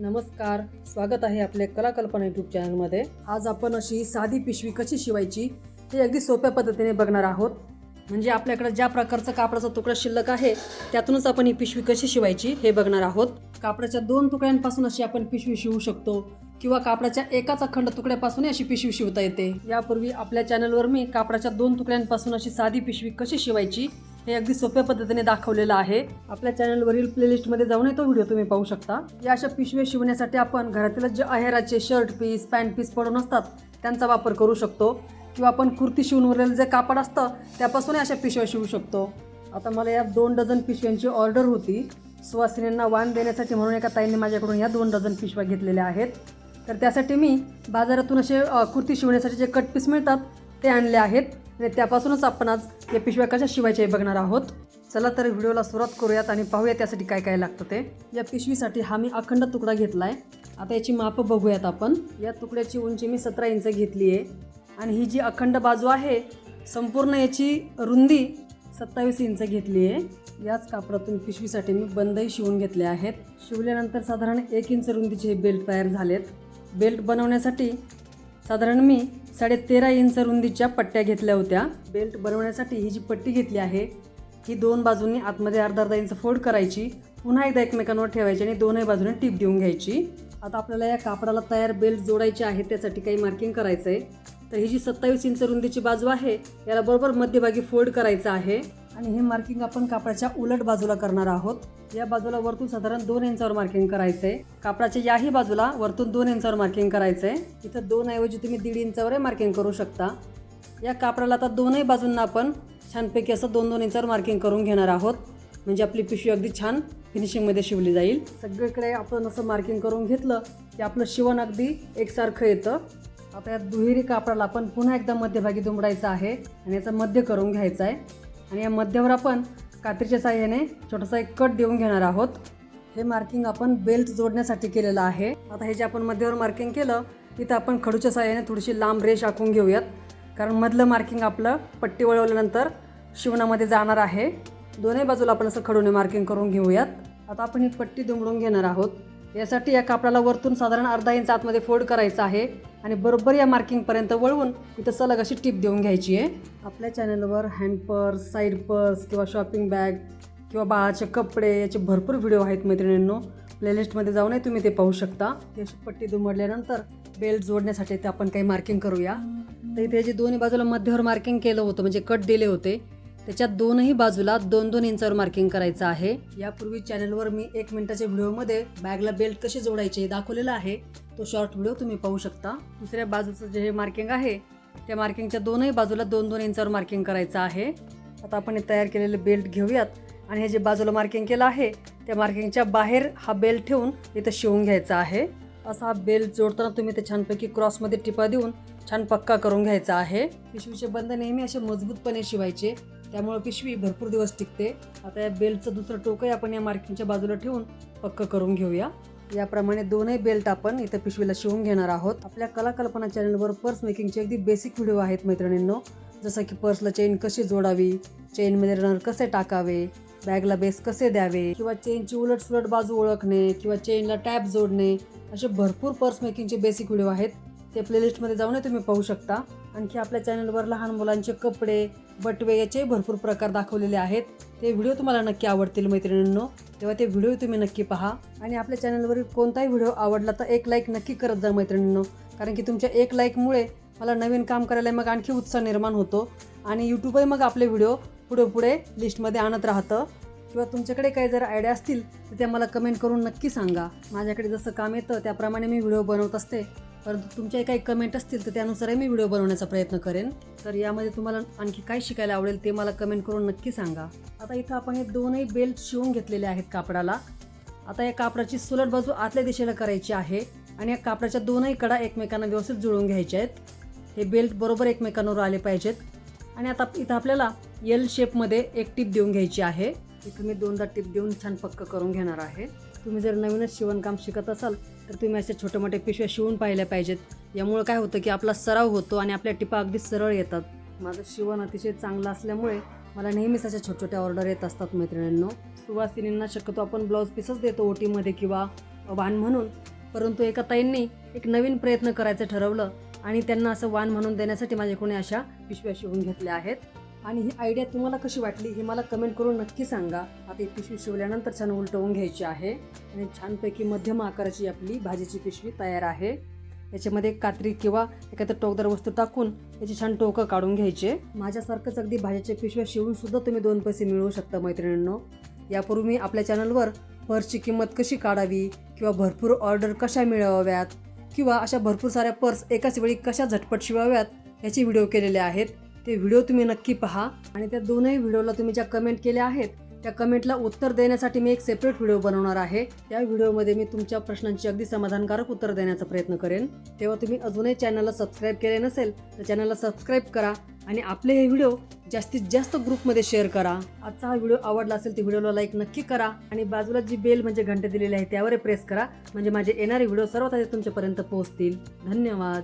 नमस्कार स्वागत आहे आपल्या कला कल्पना यूट्यूब चॅनलमध्ये. आज आपण अशी साधी पिशवी कशी शिवायची हे अगदी सोप्या पद्धतीने बघणार आहोत. म्हणजे आपल्याकडे ज्या प्रकारचा कापडाचा तुकडा शिल्लक आहे त्यातूनच आपण ही पिशवी कशी शिवायची हे बघणार आहोत. कापडाच्या दोन तुकड्यांपासून अशी आपण पिशवी शिवू शकतो किंवा कापडाच्या एकाच अखंड तुकड्यापासूनही अशी पिशवी शिवता येते. यापूर्वी आपल्या चॅनलवर मी कापडाच्या दोन तुकड्यांपासून अशी साधी पिशवी कशी शिवायची हे अगदी सोप्या पद्धतीने दाखवलेलं आहे. आपल्या चॅनलवरील प्लेलिस्टमध्ये जाऊन तो व्हिडिओ तुम्ही पाहू शकता. या अशा पिशव्या शिवण्यासाठी आपण घरातील जे आहेराचे शर्ट पीस पॅन्ट पीस पडून असतात त्यांचा वापर करू शकतो. किंवा आपण कुर्ती शिवून उरलेलं जे कापड असतं त्यापासूनही अशा पिशव्या शिवू शकतो. आता मला या दोन डझन पिशव्यांची ऑर्डर होती. सुवासिनींना वाण देण्यासाठी म्हणून एका ताईंनी माझ्याकडून या दोन डझन पिशव्या घेतलेल्या आहेत. तर त्यासाठी मी बाजारातून असे कुर्ती शिवण्यासाठी जे कट पीस मिळतात ते आणले आहेत. आणि त्यापासूनच आपण आज या पिशव्या कशा शिवायच्या हे बघणार आहोत. चला तर व्हिडिओला सुरुवात करूयात आणि पाहूया त्यासाठी काय काय लागतं ते. या पिशवीसाठी हा मी अखंड तुकडा घेतला आहे आता याची मापं बघूयात आपण. या तुकड्याची उंची मी सतरा इंच घेतली आहे. आणि ही जी अखंड बाजू आहे संपूर्ण याची रुंदी सत्तावीस इंच घेतली आहे. याच कापडातून पिशवीसाठी मी बंदही शिवून घेतले आहेत. शिवल्यानंतर साधारण एक इंच रुंदीचे हे बेल्ट तयार झालेत. बेल्ट बनवण्यासाठी साधारण मी साडे तेरा इंच रुंदीच्या पट्ट्या घेतल्या होत्या. बेल्ट बनवण्यासाठी ही जी पट्टी घेतली आहे ही दोन बाजूंनी आतमध्ये अर्धा अर्धा इंच फोल्ड करायची पुन्हा एकदा एकमेकांवर ठेवायची आणि दोनही बाजूने टीप देऊन घ्यायची. आता आपल्याला या कापडाला तयार बेल्ट जोडायची आहे त्यासाठी काही मार्किंग करायचं आहे तर ही जी सत्तावीस इंच रुंदीची बाजू आहे याला बरोबर मध्यभागी फोल्ड करायचं आहे. आणि हे मार्किंग आपण कापडाच्या उलट बाजूला करणार आहोत. या बाजूला वरतून साधारण दोन इंचावर मार्किंग करायचं आहे कापडाच्या याही बाजूला वरतून दोन इंचावर मार्किंग करायचं आहे इथं दोन ऐवजी तुम्ही दीड इंचावरही मार्किंग करू शकता. या कापडाला आता दोनही बाजूंना आपण छानपैकी असं दोन दोन इंचावर मार्किंग करून घेणार आहोत. म्हणजे आपली पिशवी अगदी छान फिनिशिंगमध्ये शिवली जाईल. सगळीकडे आपण असं मार्किंग करून घेतलं की आपलं शिवण अगदी एकसारखं येतं. आता या दुहेरी कापडाला आपण पुन्हा एकदा मध्यभागी दुमडायचं आहे आणि याचा मध्य करून घ्यायचा आहे. आणि या मध्यावर आपण कात्रीच्या साह्याने छोटासा एक कट देऊन घेणार आहोत. हे मार्किंग आपण बेल्ट जोडण्यासाठी केलेलं आहे. आता हे जे आपण मध्यावर मार्किंग केलं तिथं आपण खडूच्या साह्याने थोडीशी लांब रेष आखून घेऊयात. कारण मधलं मार्किंग आपलं पट्टी वळवल्यानंतर शिवणामध्ये जाणार आहे. दोन्ही बाजूला आपण असं खडूने मार्किंग करून घेऊयात. आता आपण ही पट्टी दुमडून घेणार आहोत. यासाठी या कापडाला वरतून साधारण अर्धा इंच आतमध्ये फोल्ड करायचा आहे. आणि बरोबर या मार्किंगपर्यंत वळवून इथं सलग अशी टिप देऊन घ्यायची आहे. आपल्या चॅनलवर हँड पर्स साईड पर्स किंवा शॉपिंग बॅग किंवा बाळाचे कपडे याचे भरपूर व्हिडिओ आहेत मैत्रिणींनो. प्लेलिस्टमध्ये जाऊनही तुम्ही ते पाहू शकता. ती अशी पट्टी दुमडल्यानंतर बेल्ट जोडण्यासाठी ते आपण काही मार्किंग करूया. तर इथे जे दोन्ही बाजूला मध्यावर मार्किंग केलं होतं म्हणजे कट दिले होते त्याच्या दोनही बाजूला दोन दोन इंचावर मार्किंग करायचं आहे. यापूर्वी चॅनलवर मी एक मिनिटाच्या व्हिडिओमध्ये बॅगला बेल्ट कसे जोडायचे हे दाखवलेलं आहे. तो शॉर्ट व्हिडिओ तुम्ही पाहू शकता. दुसऱ्या बाजूचं जे हे मार्किंग आहे त्या मार्किंगच्या दोनही बाजूला दोन दोन इंचावर मार्किंग करायचं आहे. आता आपण हे तयार केलेले बेल्ट घेऊयात. आणि हे जे बाजूला मार्किंग केलं आहे त्या मार्किंगच्या बाहेर हा बेल्ट ठेवून इथं शिवून घ्यायचा आहे. असा हा बेल्ट जोडताना तुम्ही ते छानपैकी क्रॉसमध्ये टिपा देऊन छान पक्का करून घ्यायचा आहे. पिशवीचे बंद नेहमी असे मजबूतपणे शिवायचे. त्यामुळं पिशवी भरपूर दिवस टिकते. आता या बेल्टचं दुसरं टोकही आपण या मार्किंगच्या बाजूला ठेवून पक्क करून घेऊया. याप्रमाणे दोनही बेल्ट आपण इथं पिशवीला शिवून घेणार आहोत. आपल्या कलाकल्पना चॅनलवर पर्स मेकिंगचे अगदी बेसिक व्हिडिओ आहेत मैत्रिणींनो. जसं की पर्सला चेन कशी जोडावी चेनमध्ये रनर कसे टाकावे बॅगला बेस कसे द्यावे किंवा चेनची उलट सुलट बाजू ओळखणे किंवा चेनला टॅप जोडणे असे भरपूर पर्स मेकिंगचे बेसिक व्हिडिओ आहेत. ते प्लेलिस्टमध्ये जाऊनही तुम्ही पाहू शकता. आणखी आपल्या चॅनलवर लहान मुलांचे कपडे बटवे याचे भरपूर प्रकार दाखवलेले आहेत. ते व्हिडिओ तुम्हाला नक्की आवडतील मैत्रिणींनो. तेव्हा ते व्हिडिओ तुम्ही नक्की पहा. आणि आपल्या चॅनलवरील कोणताही व्हिडिओ आवडला तर एक लाईक नक्की करत जा मैत्रिणींनो. कारण की तुमच्या एक लाईकमुळे मला नवीन काम करायला मग आणखी उत्साह निर्माण होतो. आणि यूट्यूबही मग आपले व्हिडिओ पुढे पुढे लिस्टमध्ये आणत राहतं. किंवा तुमच्याकडे काही जर आयडिया असतील तर त्या मला कमेंट करून नक्की सांगा. माझ्याकडे जसं काम येतं त्याप्रमाणे मी व्हिडिओ बनवत असते. परंतु तुमच्याही काही कमेंट असतील तर त्यानुसारही मी व्हिडिओ बनवण्याचा प्रयत्न करेन. तर यामध्ये तुम्हाला आणखी काय शिकायला आवडेल ते मला कमेंट करून नक्की सांगा. आता इथं आपण हे दोनही बेल्ट शिवून घेतलेले आहेत कापडाला. आता या कापडाची सुलट बाजू आतल्या दिशेला करायची आहे आणि या कापडाच्या दोनही कडा एकमेकांना व्यवस्थित जुळवून घ्यायच्या आहेत. हे बेल्ट बरोबर एकमेकांवर आले पाहिजेत. आणि आता इथं आपल्याला एल शेपमध्ये एक टिप देऊन घ्यायची आहे. इथं मी दोनदा टिप देऊन छान पक्क करून घेणार आहे. तुम्ही जर नवीनच शिवणकाम शिकत असाल तर तुम्ही असे छोटे मोठे पिशव्या शिवून पाहिल्या पाहिजेत. यामुळं काय होतं की आपला सराव होतो आणि आपल्या टिपा अगदी सरळ येतात. माझं शिवण अतिशय चांगलं असल्यामुळे मला नेहमीच अशा छोट्या छोट्या ऑर्डर येत असतात मैत्रिणींनो. सुवासिनींना शक्यतो आपण ब्लाऊज पीसच देतो ओटीमध्ये किंवा वाण म्हणून. परंतु एका ताईंनी एक नवीन प्रयत्न करायचं ठरवलं आणि त्यांना असं वाण म्हणून देण्यासाठी माझ्याकडून अशा पिशव्या शिवून घेतल्या आहेत. आणि ही आयडिया तुम्हाला कशी वाटली हे मला कमेंट करून नक्की सांगा. आता ही पिशवी शिवल्यानंतर छान उलटवून घ्यायची आहे. आणि छानपैकी मध्यम आकाराची आपली भाजीची पिशवी तयार आहे. याच्यामध्ये कात्री किंवा एखादं टोकदार वस्तू टाकून याची छान टोकं काढून घ्यायचे. माझ्यासारखंच अगदी भाज्याच्या पिशव्या शिवून सुद्धा तुम्ही दोन पैसे मिळवू शकता मैत्रिणींनो. यापूर्वी मी आपल्या चॅनलवर पर्सची किंमत कशी काढावी किंवा भरपूर ऑर्डर कशा मिळवाव्यात किंवा अशा भरपूर साऱ्या पर्स एकाच वेळी कशा झटपट शिवाव्यात याचे व्हिडिओ केलेले आहेत. ते व्हिडिओ तुम्ही नक्की पहा आणि त्या दोनही व्हिडिओला तुम्ही ज्या कमेंट केल्या आहेत त्या कमेंटला उत्तर देण्यासाठी मी एक सेपरेट व्हिडिओ बनवणार आहे. त्या व्हिडिओमध्ये मी तुमच्या प्रश्नांची अगदी समाधानकारक उत्तर देण्याचा प्रयत्न करेन. तेव्हा तुम्ही अजूनही चॅनलला सबस्क्राईब केले नसेल तर चॅनलला सबस्क्राईब करा आणि आपले हे व्हिडिओ जास्तीत जास्त ग्रुपमध्ये शेअर करा. आजचा हा व्हिडिओ आवडला असेल तर व्हिडिओला लाईक नक्की करा आणि बाजूला जी बेल म्हणजे घंटे दिलेली आहे त्यावर प्रेस करा. म्हणजे माझे येणारे व्हिडिओ सर्वात आधी तुमच्यापर्यंत पोहोचतील. धन्यवाद.